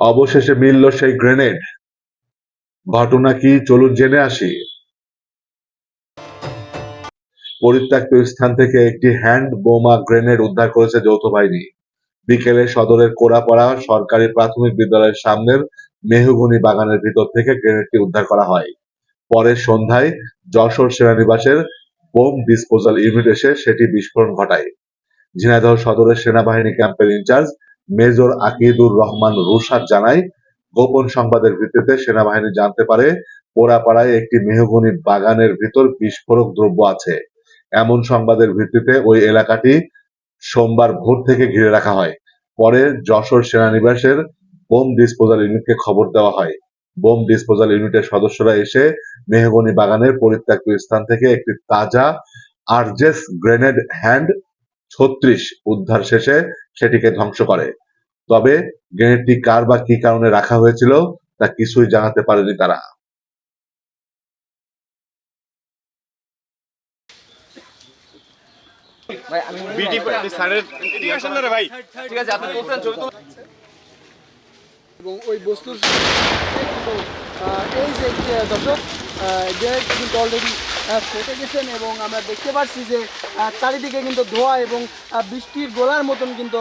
অবশেষে মিলল সেই গ্রেনেড। ঘটনা কি চলুন জেনে আসি। পরিত্যক্ত স্থান থেকে একটি হ্যান্ড বোমা গ্রেনেড উদ্ধার করেছে যৌথ বাহিনী। বিকেলে সদরের কোড়াপাড়া সরকারি প্রাথমিক বিদ্যালয়ের সামনের মেহগুনি বাগানের ভিতর থেকে গ্রেনেডটি উদ্ধার করা হয়। পরে সন্ধ্যায় যশোর সেনানিবাসের বোম ডিসপোজাল ইউনিট এসে সেটি বিস্ফোরণ ঘটায়। ঝিনাইদহ সদরের সেনাবাহিনী ক্যাম্পের ইনচার্জ মেজর আকিদুর রহমান রুশাদ জানায়, গোপন সংবাদের ভিত্তিতে সেনাবাহিনী জানতে পারে, পোড়াপাড়ায় একটি মেহগুনি বাগানের ভিতর বিস্ফোরক দ্রব্য আছে। এমন সংবাদের ভিত্তিতে ওই এলাকাটি সোমবার ভোর থেকে ঘিরে রাখা হয়। পরে যশোর সেনানিবাসের বোম ডিসপোজাল ইউনিটকে খবর দেওয়া হয়। বোম ডিসপোজাল ইউনিটের সদস্যরা এসে মেহগনি বাগানের পরিত্যক্ত স্থান থেকে একটি তাজা আরজেস গ্রেনেড হ্যান্ড ছত্রিশ উদ্ধার শেষে সেটিকে ধ্বংস করে। তবে গ্রেনেডটি কার বা কি কারণে রাখা হয়েছিল, তা কিছুই জানাতে পারেনি তারা। এবং ওই বস্তুর এই যে দর্শক কিন্তু অলরেডি ফেটে গেছেন এবং আমরা দেখতে পাচ্ছি যে চারিদিকে কিন্তু ধোঁয়া এবং বৃষ্টির গোলার মতন কিন্তু